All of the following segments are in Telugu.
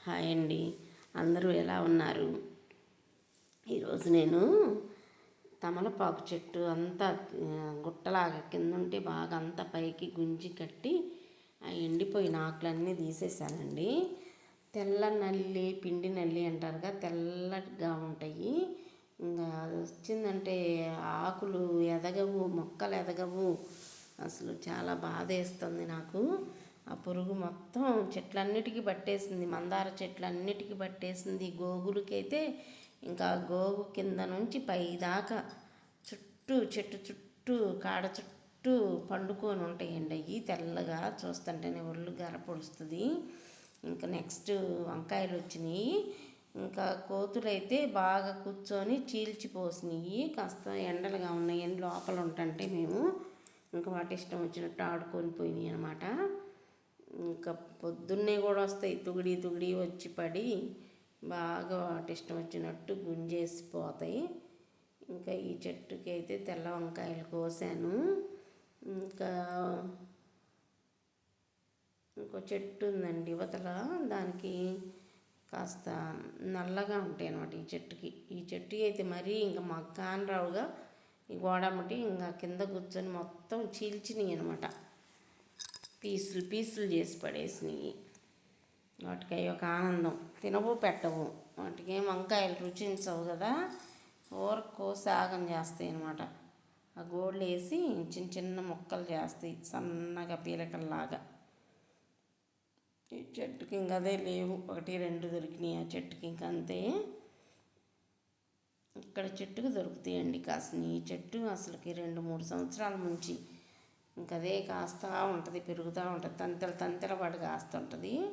హాయ్ అండి. అందరూ ఎలా ఉన్నారు? ఈరోజు నేను తమలపాకు చెట్టు అంతా గుట్టలాగా కింద ఉంటే బాగా అంతా పైకి గుంజి కట్టి ఆ ఎండిపోయిన ఆకులన్నీ తీసేసానండి తెల్ల నల్లి పిండి నల్లి అంటారుగా తెల్లగా ఉంటాయి. ఇంకా అది వచ్చిందంటే ఆకులు ఎదగవు మొక్కలు ఎదగవు. అసలు చాలా బాధ వేస్తుంది నాకు. ఆ పురుగు మొత్తం చెట్లన్నిటికీ పట్టేసింది. మందార చెట్లన్నిటికీ పట్టేసింది. గోగులకైతే ఇంకా గోగు కింద నుంచి పై దాకా చుట్టూ చెట్టు చుట్టూ కాడ చుట్టూ పండుకొని ఉంటాయండి. అవి తెల్లగా చూస్తుంటేనే ఒళ్ళు గరపొడుస్తుంది ఇంకా నెక్స్ట్ వంకాయలు వచ్చినాయి. ఇంకా కోతులైతే బాగా కూర్చొని చీల్చిపోసినాయి. కాస్త ఎండలుగా ఉన్నాయి. లోపల ఉంటుంటే మేము ఇంకా వాటి ఇష్టం వచ్చినట్టు ఆడుకొని పోయినాయి అనమాట ఇంకా పొద్దున్నే కూడా వస్తాయి. తుగిడి తుగిడి వచ్చి పడి బాగా వాటి ఇష్టం వచ్చినట్టు గుంజేసి పోతాయి. ఇంకా ఈ చెట్టుకి అయితే తెల్ల వంకాయలు కోసాను. ఇంకా ఇంకో చెట్టు ఉందండి యువతల దానికి కాస్త నల్లగా ఉంటాయి అన్నమాట ఈ చెట్టుకి. ఈ చెట్టు అయితే మరీ ఇంకా మా కానరావుగా ఈ గోడమ్మటి ఇంకా కింద కూర్చొని మొత్తం చీల్చినాయి అనమాట పీసులు పీసులు చేసి పడేసినాయి వాటికి అవి ఒక ఆనందం. తినవు పెట్టవు వాటికి ఏం వంకాయలు రుచించవు కదా. ఊర సాగం చేస్తాయి అనమాట ఆ గోళ్ళు వేసి చిన్న చిన్న ముక్కలు చేస్తాయి. సన్నగా పీలకల్లాగా. ఈ చెట్టుకి ఇంక అదే లేవు. ఒకటి రెండు దొరికినాయి ఆ చెట్టుకి ఇంక అంతే. ఇక్కడ చెట్టుకు దొరుకుతాయండి కాసిన. ఈ చెట్టు అసలుకి రెండు మూడు సంవత్సరాల నుంచి ఇంక అదే ఉంటుంది పెరుగుతూ ఉంటుంది తంతెల తంతెల పాటు కాస్తుంటుంది.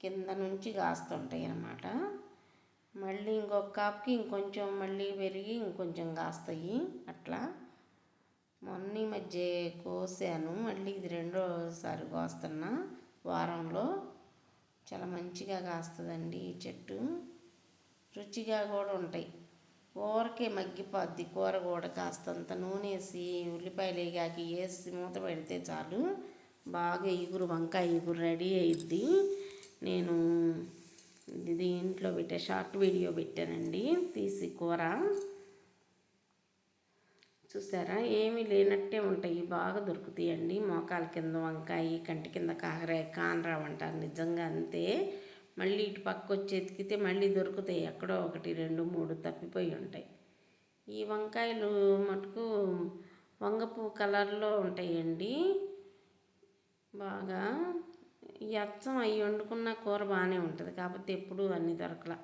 కింద నుంచి కాస్తుంటాయి అన్నమాట. మళ్ళీ ఇంకొక కాపుకి ఇంకొంచెం మళ్ళీ పెరిగి ఇంకొంచెం కాస్తాయి. అట్లా మొన్న ఈ మధ్య కోసాను మళ్ళీ ఇది రెండోసారి కోస్తున్నా. వారంలో చాలా మంచిగా కాస్తుందండి ఈ చెట్టు. రుచిగా కూడా ఉంటాయి. ఊరకే మగ్గిపోద్ది. కూర కూడా కాస్తంత నూనె వేసి ఉల్లిపాయలు వేగాకి వేసి మూత పెడితే చాలు. బాగా ఇగురు వంకాయ ఇగురు రెడీ అయ్యిద్ది నేను ఇది ఇంట్లో పెట్టే షార్ట్ వీడియో పెట్టానండి. తీసి కూర. చూసారా? ఏమీ లేనట్టే ఉంటాయి. బాగా దొరుకుతాయండి. మోకాల కింద వంకాయ కంటి కింద కాకరాయ కానరావు అంటారు నిజంగా అంతే. మళ్ళీ ఇటు పక్క వచ్చి ఎతికితే మళ్ళీ దొరుకుతాయి. ఎక్కడో ఒకటి రెండు మూడు తప్పిపోయి ఉంటాయి. ఈ వంకాయలు మటుకు వంగపు కలర్లో ఉంటాయండి. బాగా ఈ అచ్చం అవి వండుకున్న కూర బాగానే ఉంటుంది. కాకపోతే ఎప్పుడూ అన్నీ దొరకలా.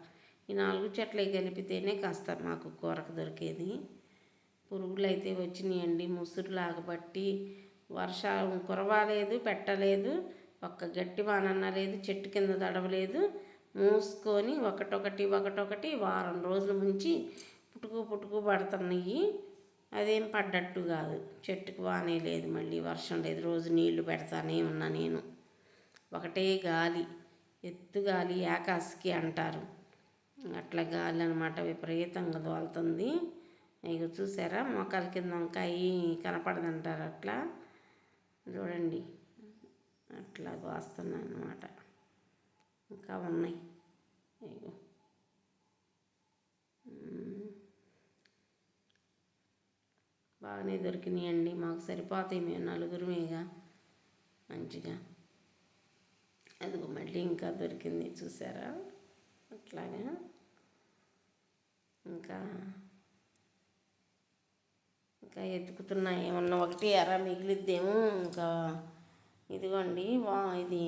ఈ నాలుగు చెట్లు కలిపితేనే కాస్త మాకు కూరకు దొరికేది. పురుగులు అయితే వచ్చినాయండి. ముసురులాగా బట్టి వర్షం కురవాలేదు పెట్టలేదు. ఒక్క గట్టి వానన్న లేదు చెట్టు కింద తడవలేదు. మూసుకొని ఒకటొకటి ఒకటొకటి వారం రోజుల నుంచి పుట్టుకు పుట్టుకు పడుతున్నాయి. అదేం పడ్డట్టు కాదు. చెట్టుకు వానే లేదు మళ్ళీ వర్షం లేదు. రోజు నీళ్ళు పెడతానే ఉన్నా నేను. ఒకటే గాలి ఎత్తు గాలి ఆకాశకి అంటారు. అట్లా గాలి అనమాట విపరీతంగా దోలుతుంది ఇక చూసారా? మొక్కల కింద వంకాయ కనపడదంటారు అట్లా. చూడండి. ఇట్లా కోస్తున్నాను అనమాట ఇంకా ఉన్నాయి. అయ్యో బాగానే దొరికినాయండి. మాకు సరిపోతాయి మేము నలుగురుమేగా. మంచిగా. అదిగో మళ్ళీ ఇంకా దొరికింది చూసారా? అట్లాగా. ఇంకా ఇంకా ఎతుకుతున్నాయి. ఏమన్నా ఒకటి ఎర్ర మిగిలిద్దేమో ఇంకా ఇదిగోండి వా ఇది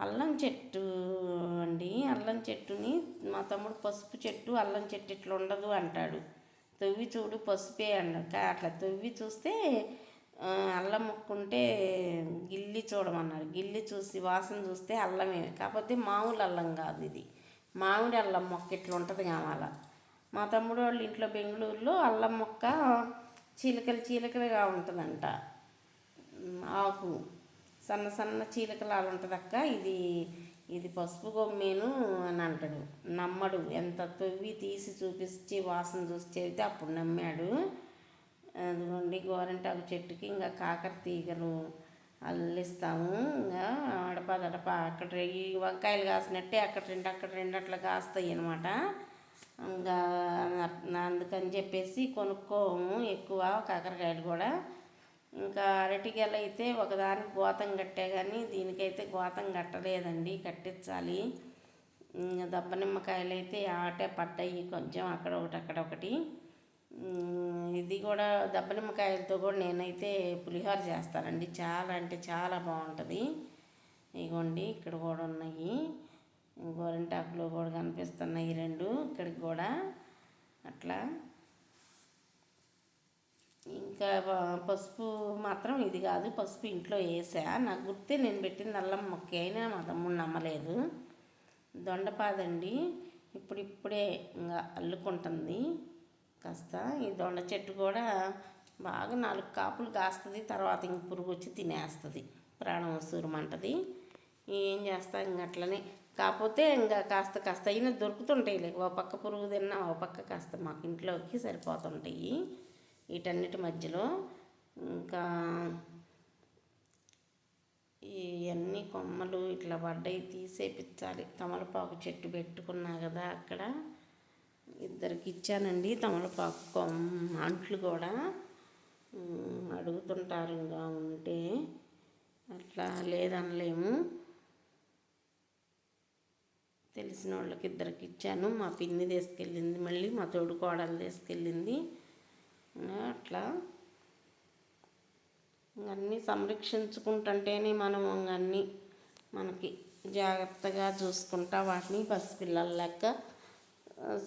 అల్లం చెట్టు అండి. అల్లం చెట్టుని మా తమ్ముడు పసుపు చెట్టు అల్లం చెట్టు ఇట్లా ఉండదు అంటాడు. తవ్వి చూడు పసుపే అన్నాక అట్లా తవ్వి చూస్తే అల్లం ముక్కుంటే గిల్లి చూడమన్నారు. గిల్లి చూసి వాసన చూస్తే అల్లమే. కాకపోతే మామూలు అల్లం కాదు ఇది. మామిడి అల్లం మొక్క ఇట్లా ఉంటుంది కావాల. మా తమ్ముడు వాళ్ళ ఇంట్లో బెంగళూరులో అల్లం మొక్క చీలకలు చీలకలుగా ఉంటుందంట. ఆకు. సన్న సన్న చీలకలాలు ఉంటుంది అక్క. ఇది ఇది పసుపు గొమ్మేను అని అంటాడు. నమ్మడు. ఎంత తొవ్వి తీసి చూపించి వాసన చూసి చెబితే అప్పుడు నమ్మాడు. అదిగోండి గోరింటాకు చెట్టుకి ఇంకా కాకర తీగలు అల్లిస్తాము. ఇంకా అడపదడప అక్కడ ఈ వంకాయలు కాసినట్టే అక్కడ రెండు అక్కడ రెండు అట్లా కాస్తాయి అనమాట ఇంకా అందుకని చెప్పేసి కొనుక్కోము ఎక్కువ కాకరకాయలు కూడా. ఇంకా అరటిగెల అయితే ఒకదానికి గోతం కట్టే కానీ దీనికైతే గోతం కట్టలేదండి కట్టించాలి. ఇంకా నిమ్మకాయలు అయితే ఆటే పడ్డాయి కొంచెం అక్కడ ఒకటి అక్కడ ఒకటి. ఇది కూడా దెబ్బ నిమ్మకాయలతో కూడా నేనైతే పులిహోర చేస్తానండి. చాలా అంటే చాలా బాగుంటుంది. ఇగోండి ఇక్కడ కూడా ఉన్నాయి. గోరింటాకులు కూడా కనిపిస్తున్నాయి రెండు ఇక్కడికి కూడా అట్లా. ఇంకా పసుపు మాత్రం ఇది కాదు పసుపు ఇంట్లో వేసా. నాకు గుర్తే నేను పెట్టింది అల్లం మొక్క అయినా మా తమ్ముడు నమ్మలేదు. దొండపాదండి ఇప్పుడు ఇప్పుడే ఇంకా అల్లుకుంటుంది. కాస్త ఈ దొండ చెట్టు కూడా బాగా నాలుగు కాపులు కాస్తుంది తర్వాత ఇంక పురుగు వచ్చి తినేస్తుంది. ప్రాణం సూరమంటది ఏం చేస్తా ఇంక అట్లనే. కాకపోతే ఇంకా కాస్త కాస్త అయినా దొరుకుతుంటాయి లేక ఓ పక్క పురుగు తిన్నా ఓ పక్క కాస్త మాకు ఇంట్లోకి సరిపోతుంటాయి. వీటన్నిటి మధ్యలో ఇంకా ఇవన్నీ కొమ్మలు ఇట్లా పడ్డాయి తీసేపించాలి తమలపాకు చెట్టు పెట్టుకున్నా కదా అక్కడ. ఇద్దరికి ఇచ్చానండి తమలపాకు కొమ్మ అంట్లు కూడా. అడుగుతుంటారు ఇంకా ఉంటే. అట్లా లేదనలేము. తెలిసిన వాళ్ళకి ఇద్దరికి ఇచ్చాను. మా పిన్ని తీసుకెళ్ళింది మళ్ళీ మా తోడు కోడలు తీసుకెళ్ళింది. అట్లా. అన్నీ సంరక్షించుకుంటుంటేనే మనం అన్నీ మనకి జాగ్రత్తగా చూసుకుంటా వాటిని పసిపిల్లల లెక్క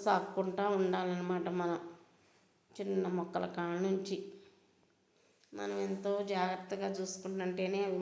సాక్కుంటా ఉండాలన్నమాట మనం చిన్న మొక్కల కాడ నుంచి. మనం ఎంతో జాగ్రత్తగా చూసుకుంటుంటేనే అవి